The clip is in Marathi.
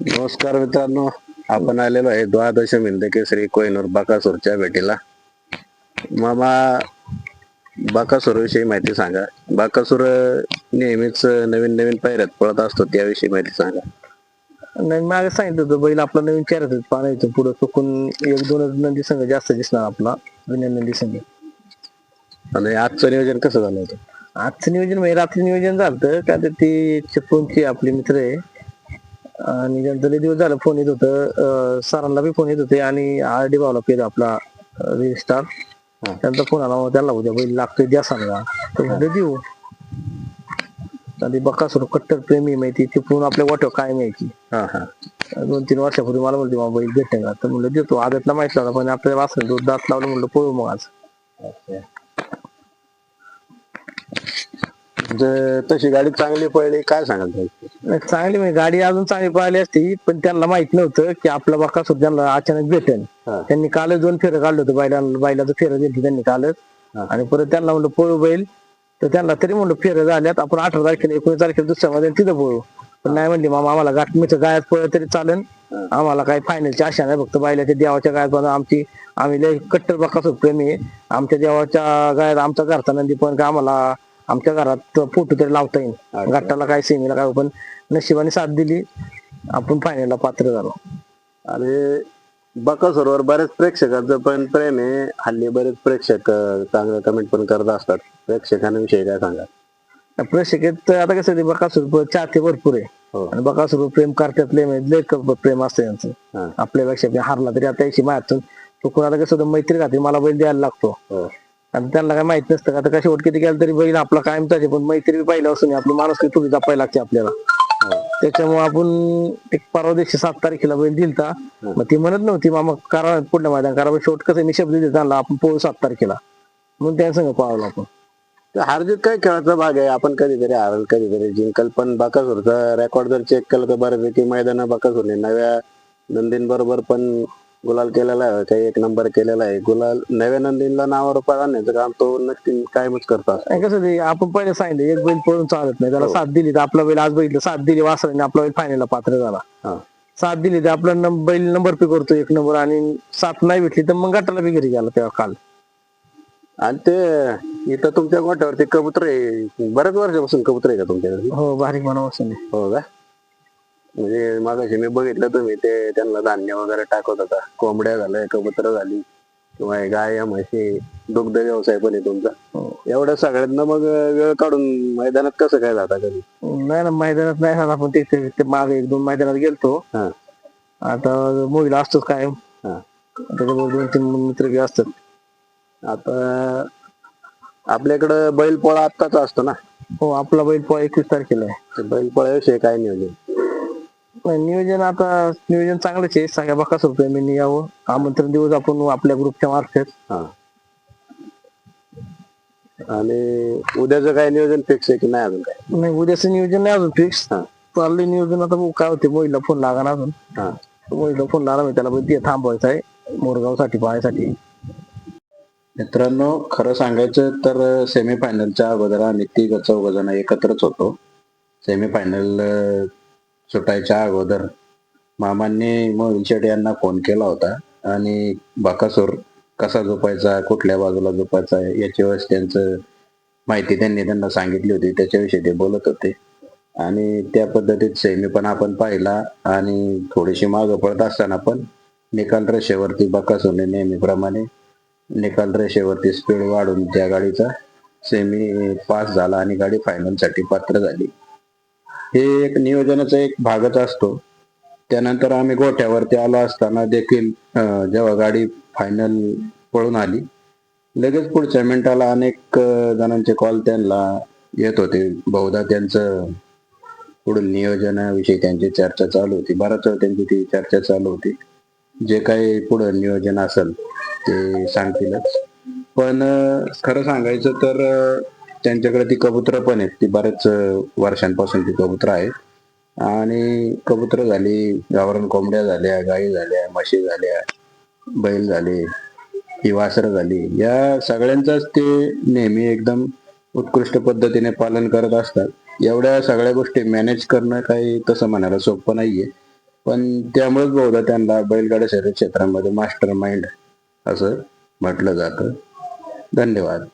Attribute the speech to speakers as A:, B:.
A: नमस्कार मित्रांनो आपण आलेलो आहे द्वादश मिंद केसरी कोहिनूर बाकासूरच्या भेटीला. मामा बाकासूर विषयी माहिती सांगा. बाकासूर नेहमीच नवीन नवीन पायऱ्यात पळत असतो त्याविषयी माहिती सांगा.
B: नाही मागे सांगितलं होतं बैल आपला नवीन चेहरा पाहणं येतो पुढे चुकून एक दोनच नंदी संघ जास्त दिसणार आपला जुन्या नंदी संघ.
A: आणि आजचं नियोजन कसं झालं होतं?
B: आजचं नियोजन म्हणजे रात्री नियोजन झालं का तर ती चिपळूणची आपली मित्र आहे. आणि त्यांचं लय दिवस झालं फोन येत होतं. सरांना बी फोन येत होते आणि आर डी भावला पेर आपला स्टार
A: हा.
B: त्यांचा फोन आला मग त्याला उद्या बैल लागतोय द्या सांगा. तर म्हणलं देऊ. आणि बक्कासूर कट्टर प्रेमी माहिती चिपळूण आपल्या वाटव काय माहिती
A: हा हा.
B: दोन तीन वर्षापूर्वी मला म्हणते मला बैल भेटेल का तर म्हणलं देतो आदतला माहीत होता पण आपल्याला वाचलं दूध दात लावलं म्हणलं पळू मग आज.
A: तशी गाडी चांगली पळली काय सांगाल?
B: नाही, चांगली म्हणजे गाडी अजून चांगली पळाली असती पण त्यांना माहीत नव्हतं की आपला बकासूर त्यांना अचानक भेटेल
A: हा.
B: त्यांनी कालच दोन फेरं काढलं होतं बैलाला बैलाचं फेरं दिली त्यांनी कालच
A: हा.
B: आणि परत त्यांना म्हणलं पळू बैल. तर त्यांना तरी म्हणलं फेरं झाल्यात आपण अठरा तारखेला एकोणीस तारखेला दुसऱ्या मध्ये तिथं पळू. पण नाही म्हणली मामा आम्हाला गाठ मित्र गायात पळलं तरी चालेल. आम्हाला काही फायनलची आशा नाही फक्त बैलाच्या देवाच्या गायात पण आमची आम्ही लय कट्टर बकासूर प्रेमी आहे आमच्या देवाच्या गायात आमचा घरचा नंदी पण का आम्हाला आमच्या घरात फोटो तरी लावता येईल. गटाला काय सेमीला काय पण नशिबाने साथ दिली. आपण फायनलला पात्र झालो.
A: आणि बकासूरवर बरेच प्रेक्षकांचं पण प्रेम आहे. हल्ली बरेच प्रेक्षक चांगलं कमेंट पण करत असतात. प्रेक्षकांविषयी काय सांगा?
B: प्रेक्षकेत आता कसं ते बकासूर चाहते भरपूर आहे.
A: हो.
B: आणि बकासूर प्रेम करतात लय म्हणजे लय क- प्रेम असतं यांचं
A: हा.
B: आपल्यापेक्षा हारला तरी आता याची मायातून. चुकून आता कसं मैत्री खाते मला बैल द्यायला लागतो.
A: हो
B: आणि त्यांना काय माहीत नसतं का? आता कशी शेवट किती गेलं तरी बैल आपला कायमचाच आहे पण मैत्री पाहिलं असून आपली माणूस थोडी जपायला लागते आपल्याला.
A: हो.
B: त्याच्यामुळे आपण एक परवा दिवशी सात तारखेला बैल दिलता. मग ती म्हणत नव्हती मामा करा पुढल्या मैदान करा. शेवट कसं मी शब्द दिले त्यांना आपण पोळू सात तारखेला. म्हणून त्यांच्या संग पाळलो आपण.
A: तर हारजीत काय खेळाचा भाग आहे? आपण कधीतरी हारल कधीतरी जिंकल पण बाकासूरचा रेकॉर्ड जर चेक केलं तर बऱ्यापैकी मैदान बाकासूरने नव्या नंदीन बरोबर पण गुलाल केलेला आहे काही एक नंबर केलेला आहे. गुलाल नव्या नंदीनला नावावर रुपये आणण्याचं काम तो नक्की कायमच करतो. असतो.
B: आणि कसं ते आपण पहिले सांगितलं एक बैल पळून चालत नाही त्याला साथ दिली तर आपला बैल आज बघितलं साथ दिली वासराने आपला बैल फायनलला पात्र झाला.
A: हा.
B: साथ दिली तर आपला बैल नंबर पे करतो एक नंबर आणि साथ नाही भेटली तर मग गटाला बी घरी गेला तेव्हा काल.
A: आणि ते इथं तुमच्या गोठ्यावरती कबूतर आहे. बऱ्याच वर्षापासून कबूतर आहे का तुमच्याकडे?
B: हो बारीक मनापासून
A: हो का? म्हणजे मागाशी मी बघितलं तुम्ही ते त्यांना धान्य वगैरे टाकत होता. कोंबड्या झाल्या कबूतर झाली. किंवा गाय म्हशी दुग्ध व्यवसाय पण आहे तुमचा.
B: हो.
A: एवढ्या सगळ्यांना मग वेळ काढून मैदानात कसं काय जाता कधी?
B: नाही ना मैदानात नाही झाला आपण ते- मागे एक दोन मैदानात गेलतो. आता मोहिला असतोच काय
A: हा.
B: त्याच्याबरोबर दोन तीन मित्र असतात.
A: आता आपल्याकडं बैलपोळा आत्ताच असतो ना?
B: हो आपला बैल पोळा एकवीस तारखेला आहे.
A: ते बैलपोळ्याविषयी काय नियोजन?
B: नाही, नियोजन आता नियोजन चांगलंच आहे. सगळ्या बकासूर प्रेमींनी यावं आमंत्रण देऊ आपण आपल्या ग्रुपच्या मार्फत.
A: हा. आणि उद्याचं काय नियोजन फिक्स आहे की नाही अजून काय?
B: नाही उद्याचं नियोजन नाही अजून फिक्स.
A: हा.
B: चाललंय नियोजन आता. बघू काय होते मोहिला फोन लागणार अजून.
A: हा.
B: मोहिला फोन लागला मी त्याला ते थांबवायचा आहे. मोरगावसाठी पाहायसाठी.
A: मित्रांनो खरं सांगायचं तर सेमीफायनलच्या अगोदर आम्ही तिघ चौघ जण एकत्रच होतो. सेमीफायनल सुटायच्या अगोदर मामांनी मग शेट यांना फोन केला होता. आणि बाकासूर कसा झोपायचा कुठल्या बाजूला झोपायचा याची वेळेस त्यांचं माहिती त्यांनी त्यांना सांगितली होती. त्याच्याविषयी ते बोलत होते. आणि त्या पद्धतीत सेमी पण आपण पाहिला. आणि थोडीशी मागं पडत असताना पण निकाल रेषेवरती बकासूरने नेहमीप्रमाणे निकाल रेषेवरती स्पीड वाढून त्या गाडीचा सेमी पास झाला आणि गाडी फायनलसाठी पात्र झाली. हे एक नियोजनाचा एक भागच असतो. त्यानंतर आम्ही गोठ्यावरती आलो असताना देखील जेव्हा गाडी फायनल पळून आली लगेच पुढच्या मिनिटाला अनेक जणांचे कॉल त्यांना येत होते. बहुधा त्यांचं पुढील नियोजनाविषयी त्यांची चर्चा चालू होती. बराच वेळ त्यांची ती चर्चा चालू होती. जे काही पुढं नियोजन असेल ते सांगतीलच. पण खरं सांगायचं तर त्यांच्याकडे ती कबुतर पण आहेत. ती बऱ्याच वर्षांपासून ती कबुतर आहेत. आणि कबुतर झाली गावरान कोंबड्या झाल्या गायी झाल्या म्हशी झाल्या बैल झाले ही वासरं झाली. या सगळ्यांचाच ते नेहमी एकदम उत्कृष्ट पद्धतीने पालन करत असतात. एवढ्या सगळ्या गोष्टी मॅनेज करणं काही तसं म्हणायला सोपं नाहीये. पण त्यामुळेच बहुधा त्यांना बैलगाड्या शरीर क्षेत्रामध्ये मास्टर माइंड असं म्हटलं जातं. धन्यवाद.